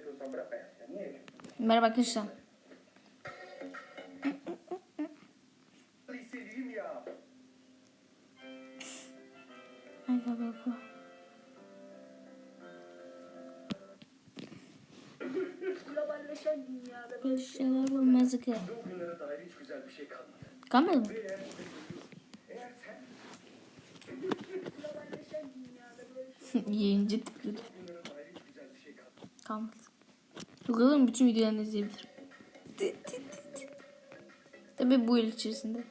yapıyorsan bırak be. Ya niye öyle? Merhaba arkadaşlar. Liseliyim ya. Ay baba baba. Globalleşen dünyada böyle şeyler olmaz ki. Bu günlere dair hiç güzel bir şey kalmadı. Kalmadı mı? Eğer, sen globalleşen dünyada böyle şey. Yayıncı tıklı. günlere dair hiç güzel bir şey kalmadı. Bakalım bütün videolarını izleyebilirim. Tabi bu yıl içerisinde.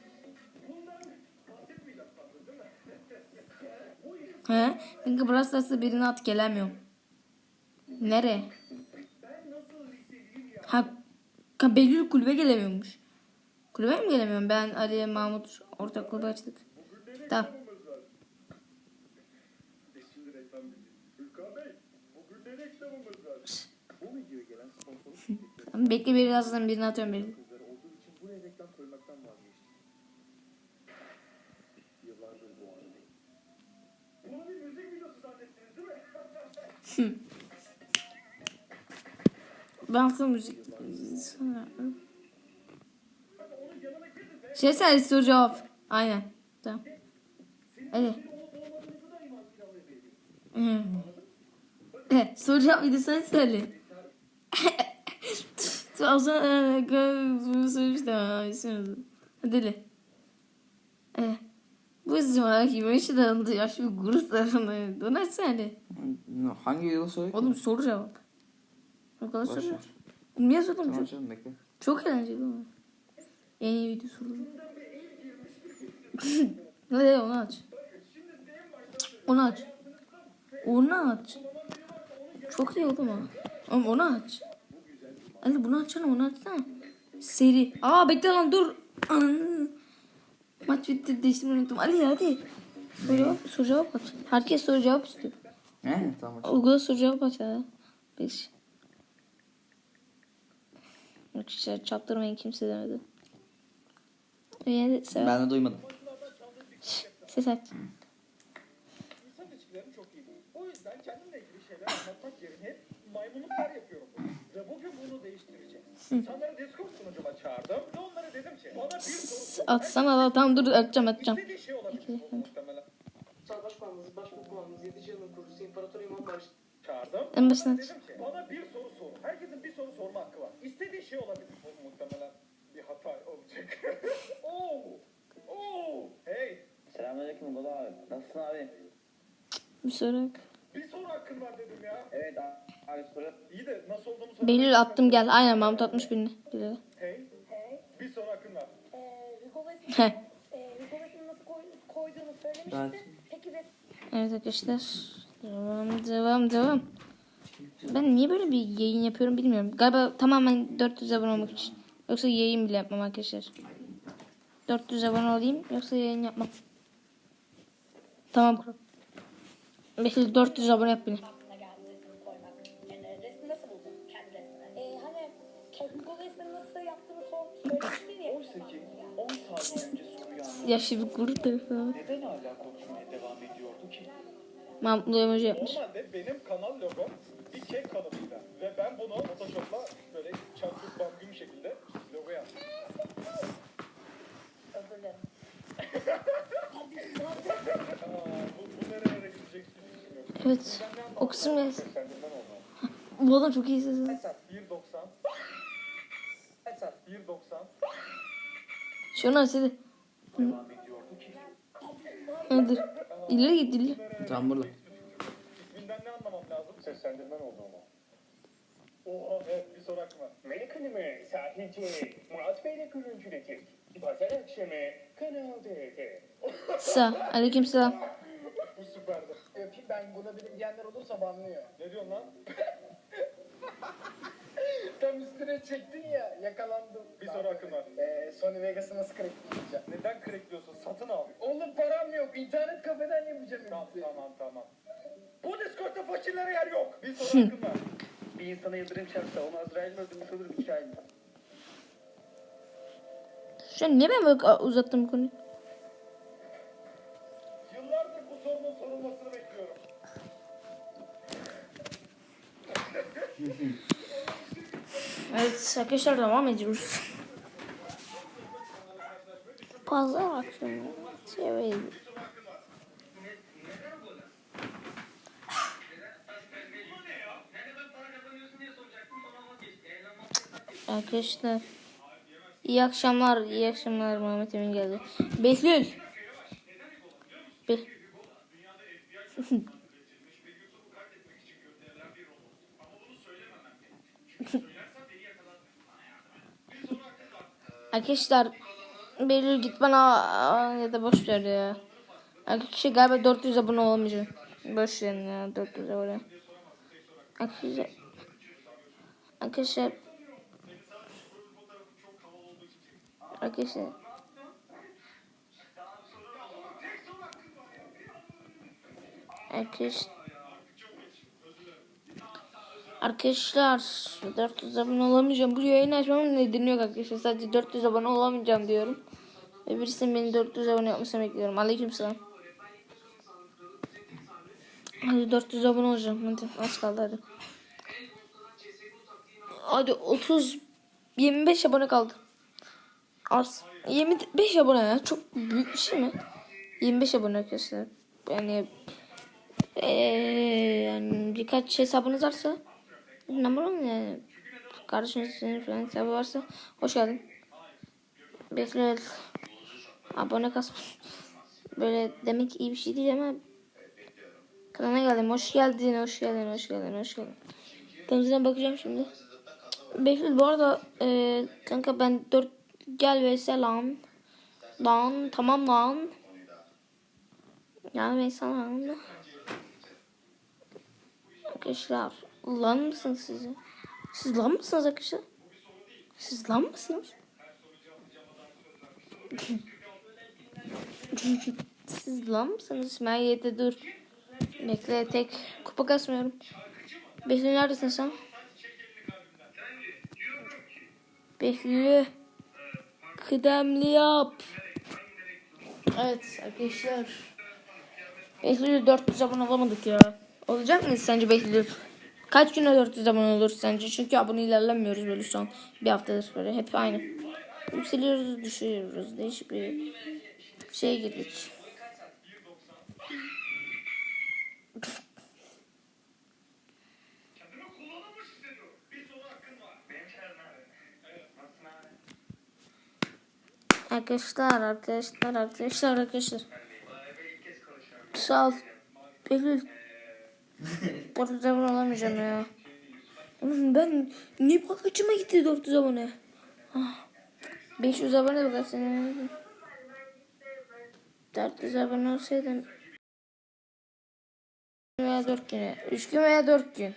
He? Çünkü Brawl Stars'ta birini at gelemiyorum. Nereye? Ha, Behlül kulübe gelemiyormuş. Kulübe mi gelemiyorum? Ben Ali, Mahmut ortak kulübe açtık. Tamam. Bekle birazdan birini atıyorum Behlül. kızları olduğu için buraya reklam koymaktan vazgeçtik. Yıllardır bu anı Bunu bir müzik. Şey sen soru cevap. Aynen. Tamam. Hadi. Evet, soru cevap sen söyle. O zaman ama. Hadi öyle. Evet. Bu zaman kime işe dayandı ya şu grup tarafında. Döner sen Hangi yılı soruyor? Oğlum soru cevap. Boş soru. Niye sordum? Tamam canım bekle. çok eğlenceli ama. En iyi video soruları. Hadi onu aç. Onu aç. Onu aç. Çok iyi oldu ama. Oğlum onu aç. Hadi bunu açsana onu açsana. Seri. Aa bekle lan dur. Ananı. Maç bitti değiştirmeyi unuttum. Ali hadi. Soru cevap, soru cevap aç. Herkes soru cevap istiyor. He tamam. Uygula soru cevap aç ya. Beş. Arkadaşlar çaktırmayın kimse demedi. Sever. Ben de duymadım. Ses aç. İnsan ilişkilerim çok iyi. O yüzden kendimle ilgili şeyler anlatmak yerine hep maymunluklar yapıyorum. Ve bugün bunu değiştireceğim. İnsanları Discord sunucuma çağırdım ve onlara dedim ki bana bir soru S- sorun. Atsana da tam dur açacağım açacağım. İstediği şey olabilir bu muhtemelen. Başbakanımız, Başbakanımız, Yedici Yılın Kurucusu, İmparator İmam Barış Çağırdım. En başına aç. Dedim ki bana bir soru sor. Herkesin bir soru sorma hakkı var. İstediği şey olabilir. Bu muhtemelen bir hata olacak. Oo! Oo! Hey! Selamünaleyküm Gola abi. Nasılsın abi? Bir soru. Bir soru hakkın var dedim ya. Evet abi. İyi de nasıl olduğumu sor. Behlül attım gel. Aynen Mahmut atmış birini. Birini. Hey! Bir soru hakkın var. Eee Ricolas'ın Heh. eee Ricolas'ın nasıl koy, koyduğunu söylemişti. Peki ve Evet arkadaşlar. Devam devam devam. Ben niye böyle bir yayın yapıyorum bilmiyorum. Galiba tamamen 400 abone olmak için. Yoksa yayın bile yapmam arkadaşlar. 400 abone olayım yoksa yayın yapmam. Tamam kurum. Mesela 400 abone yap beni. Yaşlı bir kuru tarafı. neden hala konuşmaya devam ediyordu ki? Mahmutlu emoji yapmış. Normalde benim kanal logom bir kek kalıbıydı. Ve ben bunu Photoshop'la böyle çarpık bambüm şekilde logo yaptım. Özür dilerim. Aa, bu, bu nerelere gidecek hiç bilmiyorum. Evet. O kısım olmalı. Bu adam çok iyi sesi. 1.90 1.90 Şunu aç hadi. Devam ediyordu ki Hadi. İleri git ileri. Tam burada. İsminden ne anlamam lazım? Seslendirmen oldu ama. Oha evet bir soru hakkım var. Melek Hanım'ı sahici Murat Bey'le görüntüledik. Pazar akşamı Kanal D'de. Sağ. Aleyküm selam. Bu süperdi. Öpeyim ben buna bilim diyenler olursa banlıyor. Ne diyorsun lan? Tam üstüne çektin ya yakalandım. Bir soru hakkım var. Ee, Sony Vegas'ı nasıl cracklayacağım? Neden crackliyorsun? Satın al. Oğlum param yok. İnternet kafeden yapacağım. Tamam hepsi. tamam tamam. Bu Discord'da fakirlere yer yok. Bir soru hakkım var. Bir insana yıldırım çarpsa onu Azrail mi öldürmüş olur Mikail mi? Şu an niye ben böyle uzattım konuyu? Evet arkadaşlar devam ediyoruz. Pazar akşamı. Evet. Arkadaşlar iyi akşamlar, iyi akşamlar Mehmet Emin geldi. Behlül. Be Arkadaşlar Behlül git bana ya da boş ver ya. Arkadaşlar galiba 400 abone olamayacağım. Boş verin ya 400 abone. Arkadaşlar Arkadaşlar Arkadaşlar Arkadaşlar Arkadaşlar 400 abone olamayacağım. Bu yayını açmamın nedeni yok arkadaşlar. Sadece 400 abone olamayacağım diyorum. Ve birisinin beni 400 abone yapmasını bekliyorum. Aleykümselam. Hadi 400 abone olacağım. Hadi az kaldı hadi. Hadi 30 25 abone kaldı. Az. 25 abone ya. Çok büyük bir şey mi? 25 abone arkadaşlar. Yani eee yani birkaç hesabınız varsa number one yani kardeşinizin falan hesabı varsa hoş geldin. Bekle abone kasma. Böyle demek iyi bir şey değil ama kanala geldim. Hoş geldin, hoş geldin, hoş geldin, hoş geldin. Temizliğine bakacağım şimdi. Behlül bu arada e, kanka ben 4 gel vs lan. Lan tamam lan. Yani ben sana. Arkadaşlar lan mısınız siz? Siz lan mısınız arkadaşlar? Siz lan mısınız? siz lan mısınız? Ben yedi dur. Bekle tek kupa kasmıyorum. Behlül neredesin sen? Behlül. Kıdemli yap. Evet arkadaşlar. Behlül 400 abone olamadık ya. Olacak mı sence Behlül? Kaç güne 400 abone olur sence? Çünkü abone ilerlemiyoruz böyle şu an. Bir haftadır böyle hep aynı. Yükseliyoruz düşüyoruz. Değişik bir şeye girdik. Arkadaşlar arkadaşlar arkadaşlar arkadaşlar. Sağ ol. Behlül. 400 abone olamayacağım ya. Oğlum ben niye bakıcıma gitti 400 abone? Ah. 500 abone bak senin. 400 abone olsaydın veya 4 güne. 3 gün veya 4 gün.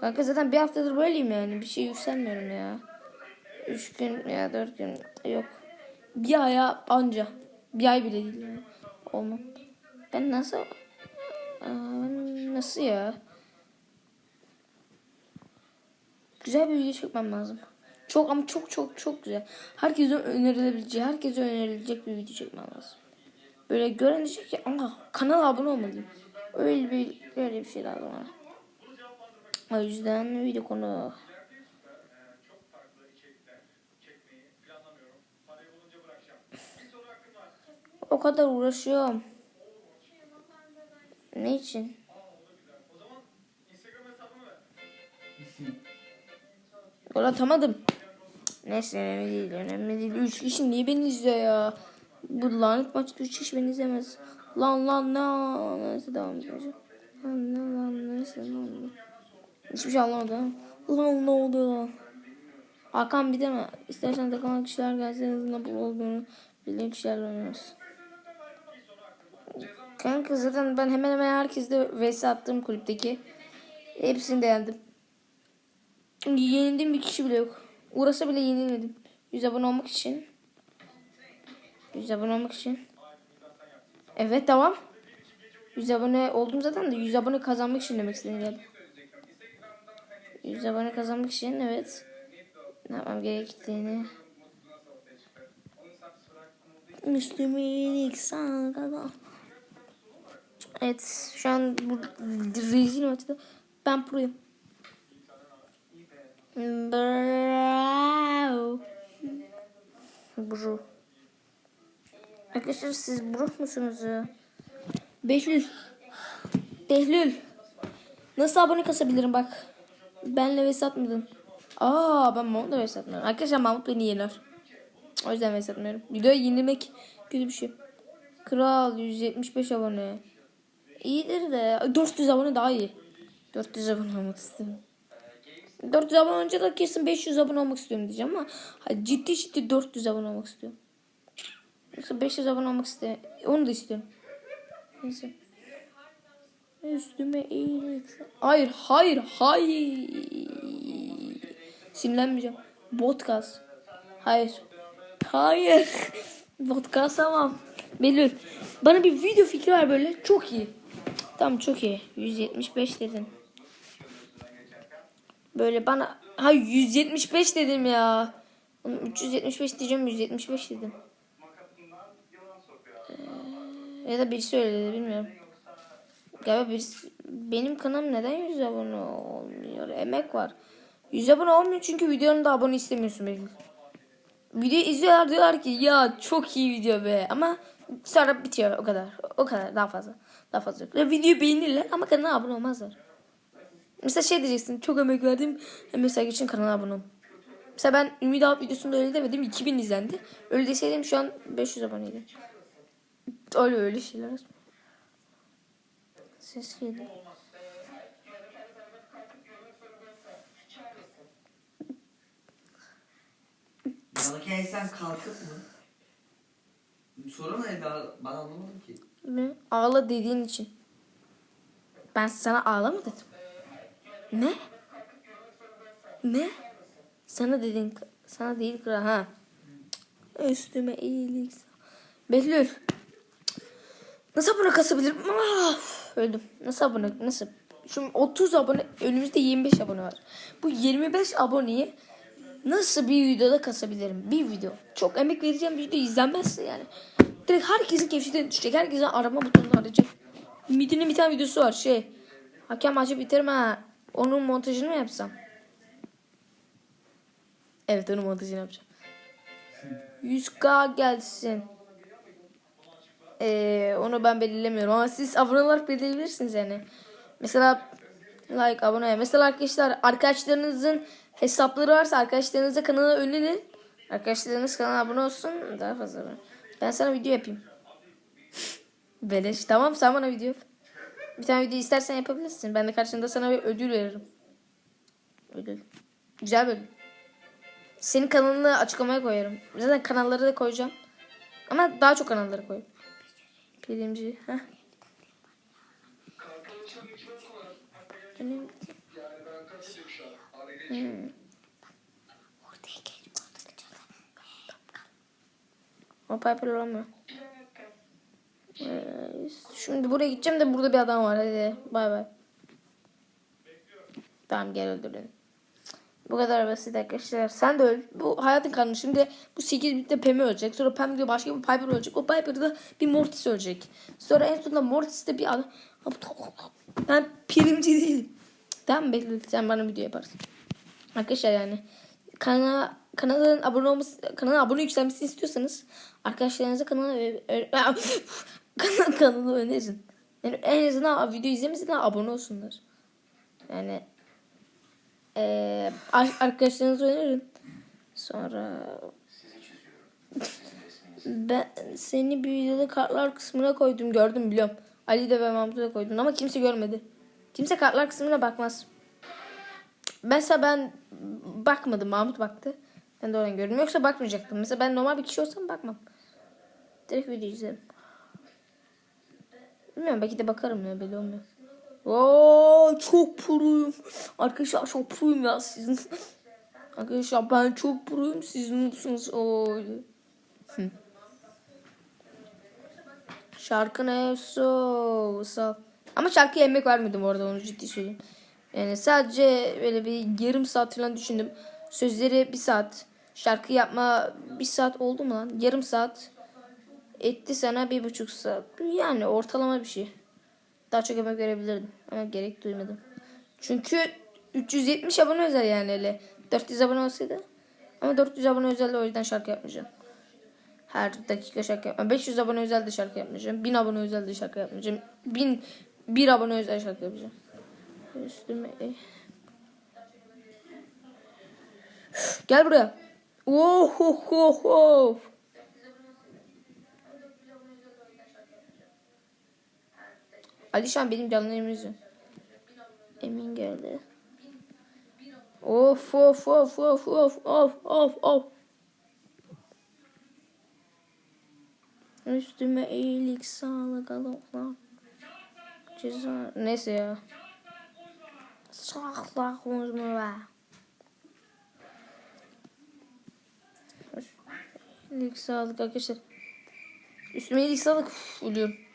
Kanka zaten bir haftadır böyleyim yani. Bir şey yükselmiyorum ya. 3 gün veya 4 gün. Yok. Bir aya anca. Bir ay bile değil yani. Olmam. Ben nasıl... Aa, nasıl ya? Güzel bir video çekmem lazım. Çok ama çok çok çok güzel. Herkese önerilebileceği, herkese önerilecek bir video çekmem lazım. Böyle gören diyecek ki ama kanala abone olmalıyım. Öyle bir öyle bir şey lazım bana. O yüzden video konu o kadar uğraşıyorum. Ne için? Gol atamadım. Neyse önemli değil önemli değil. 3 kişi niye beni izliyor ya? Bu lanet maçta 3 kişi beni izlemez. Lan lan lan. Neyse devam edeceğim. Lan lan lan neyse lan. Hiçbir şey anlamadım. Lan ne oldu lan? Hakan bir de mi? İstersen takılan kişiler gelse en bu olduğunu bildiğin kişilerle oynarız. Kanka zaten ben hemen hemen herkeste vs attığım kulüpteki hepsini de yendim. Yenildiğim bir kişi bile yok. Uğrasa bile yenilmedim. 100 abone olmak için. 100 abone olmak için. Evet devam. 100 abone oldum zaten de 100 abone kazanmak için demek istedim. yani. 100 abone kazanmak için evet. Ne yapmam gerektiğini. Müslüman ilk sana Evet şu an bu rezil maçta ben proyum. Brow. Bru. Arkadaşlar siz Bruh musunuz ya? Behlül. Behlül. Nasıl abone kasabilirim bak. Benle vs atmadın. Aa ben Mahmut'la vs atmıyorum. Arkadaşlar Mahmut beni yener. O yüzden vs atmıyorum. Videoyu yenilmek kötü bir şey. Kral 175 abone. İyidir de 400 abone daha iyi. 400 abone olmak istedim. 400 abone olunca da kesin 500 abone olmak istiyorum diyeceğim ama ciddi ciddi 400 abone olmak istiyorum. Yoksa 500 abone olmak istiyorum. Onu da istiyorum. Neyse. Üstüme iyilik. Hayır, hayır, hayır. Sinirlenmeyeceğim. Podcast. Hayır. Hayır. Podcast tamam. Belül. Bana bir video fikri var böyle. Çok iyi. Tamam çok iyi. 175 dedin. Böyle bana ha 175 dedim ya. Oğlum 375 diyeceğim 175 dedim. Ee, ya da birisi öyle dedi bilmiyorum. Galiba birisi benim kanalım neden 100 abone olmuyor? Emek var. 100 abone olmuyor çünkü videonun da abone istemiyorsun belki. Video izliyorlar diyorlar ki ya çok iyi video be ama sonra bitiyor o kadar. O kadar daha fazla. Daha fazla. Ve videoyu beğenirler ama kanala abone olmazlar. Mesela şey diyeceksin çok emek verdim mesela için kanala abone ol. Mesela ben Ümit abi videosunda öyle demedim 2000 izlendi. Öyle deseydim şu an 500 aboneydi. Öyle öyle şeyler. Ses geliyor. Balık sen kalkıp mı? Soru ne ben anlamadım ki. Ne? Ağla dediğin için. Ben sana ağla mı dedim? Ne? Ne? Sana dedin sana değil kral ha. Üstüme iyilik. Behlül. Nasıl abone kasabilirim? Ah, öldüm. Nasıl abone? Nasıl? Şu 30 abone, önümüzde 25 abone var. Bu 25 aboneyi nasıl bir videoda kasabilirim? Bir video. Çok emek vereceğim bir video izlenmezse yani. Direkt herkesin kefşiden düşecek. Herkesin arama butonunu arayacak. Ümit'in bir tane videosu var şey. Hakem maçı bitirme. Onun montajını mı yapsam? Evet onun montajını yapacağım. 100k gelsin. Ee, onu ben belirlemiyorum ama siz abone olarak belirleyebilirsiniz yani. Mesela like abone. Mesela arkadaşlar arkadaşlarınızın hesapları varsa arkadaşlarınıza kanala önerin. Arkadaşlarınız kanala abone olsun daha fazla. Ben sana video yapayım. Beleş. Tamam sen bana video yap. Bir tane video istersen yapabilirsin. Ben de karşında sana bir ödül veririm. Ödül. Güzel ödül. Senin kanalını açıklamaya koyarım. Zaten kanalları da koyacağım. Ama daha çok kanalları koy. Bilimci. Heh. Hmm. O Piper olmuyor. Ee, şimdi buraya gideceğim de burada bir adam var. Hadi bay bay. Tamam gel öldürün. Bu kadar basit arkadaşlar. Sen de öl. Bu hayatın kanunu. Şimdi bu 8 bitte Pam'i ölecek. Sonra Pam diyor başka bir Piper ölecek. O Piper'da bir Mortis ölecek. Sonra en sonunda Mortis'te bir adam. Ben primci değilim. Tamam bekle. Sen bana video yaparsın. Arkadaşlar yani kanala kanalın abone olması kanala abone yükselmesini istiyorsanız arkadaşlarınıza kanala kanalı önerin. Yani en azından video izlemesinden abone olsunlar. Yani eee ar- arkadaşlarınıza önerin. Sonra ben seni bir videoda kartlar kısmına koydum gördüm biliyorum. Ali de ve Mahmut'u da koydum ama kimse görmedi. Kimse kartlar kısmına bakmaz. Mesela ben bakmadım. Mahmut baktı. Ben de oradan gördüm. Yoksa bakmayacaktım. Mesela ben normal bir kişi olsam bakmam. Direkt video izlerim. Bilmiyorum belki de bakarım ya belli olmuyor. Oo çok puruyum. Arkadaşlar çok puruyum ya sizin. Arkadaşlar ben çok puruyum. Siz. Hı. Şarkı ne? So, so. Ama şarkıya emek vermedim orada onu ciddi söyleyeyim. Yani sadece böyle bir yarım saat falan düşündüm. Sözleri bir saat. Şarkı yapma bir saat oldu mu lan? Yarım saat. Etti sana bir buçuk saat. Yani ortalama bir şey. Daha çok emek verebilirdim. Ama gerek duymadım. Çünkü 370 abone özel yani öyle. 400 abone olsaydı. Ama 400 abone özel de o yüzden şarkı yapmayacağım. Her dakika şarkı yapmayacağım. 500 abone özel de şarkı yapmayacağım. 1000 abone özel de şarkı yapmayacağım. 1000 bir abone özel şarkı yapacağım. Üstüme. Gel buraya. Oh oh oh Alişan benim canlı emrizim. Emin geldi. Of of of of of of of of. Üstüme iyilik sağlık Allah. Ceza neyse ya. Sağlık konuşma be. İyilik sağlık arkadaşlar. Üstüme iyilik sağlık Uf, ölüyorum.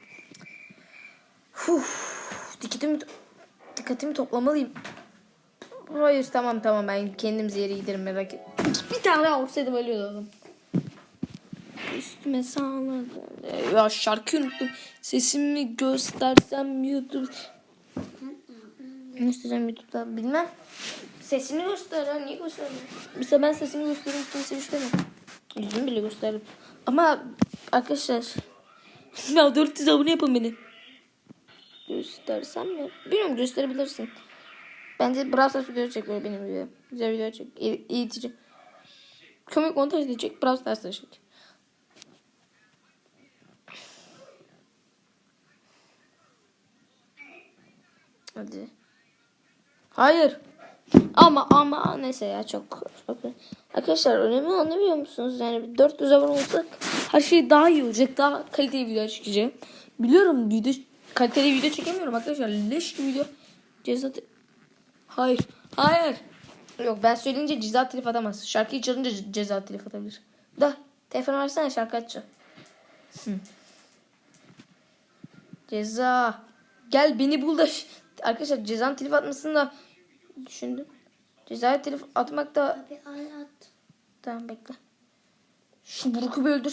Dikkatimi, dikkatimi toplamalıyım. Hayır tamam tamam ben kendim yere giderim merak et. Bir tane daha olsaydım ölüyordum. Üstüme sağladı. Ya şarkı unuttum. Sesimi göstersem YouTube. Ne isteyeceğim YouTube'da bilmem. Sesini göster ha niye göstermiyor? Mesela ben sesimi göstereyim kimse göstermiyor. Yüzümü bile gösterdim. Ama arkadaşlar. ya 400 abone yapın beni. Göstersem mi? Bilmiyorum gösterebilirsin. Bence Brawl Stars video çek böyle benim video. Güzel video çek. Eğitici. Komik montaj çek. Brawl Stars da çek. Hadi. Hayır. Ama ama neyse ya çok, çok. Arkadaşlar önemli anlamıyor musunuz? Yani bir 400 abone olsak her şey daha iyi olacak. Daha kaliteli video çıkacak. Biliyorum video kaliteli video çekemiyorum arkadaşlar. Leş gibi video. Ceza Hayır. Hayır. Yok ben söyleyince ceza telif atamaz. Şarkıyı çalınca ce- ceza telif atabilir. Da telefonu versene şarkı açacağım. Hı. Ceza. Gel beni bul da. Arkadaşlar cezanın telif atmasını da düşündüm. Cezaya telif atmak da... Abi. Tamam bekle. Şu Brook'u bir öldür.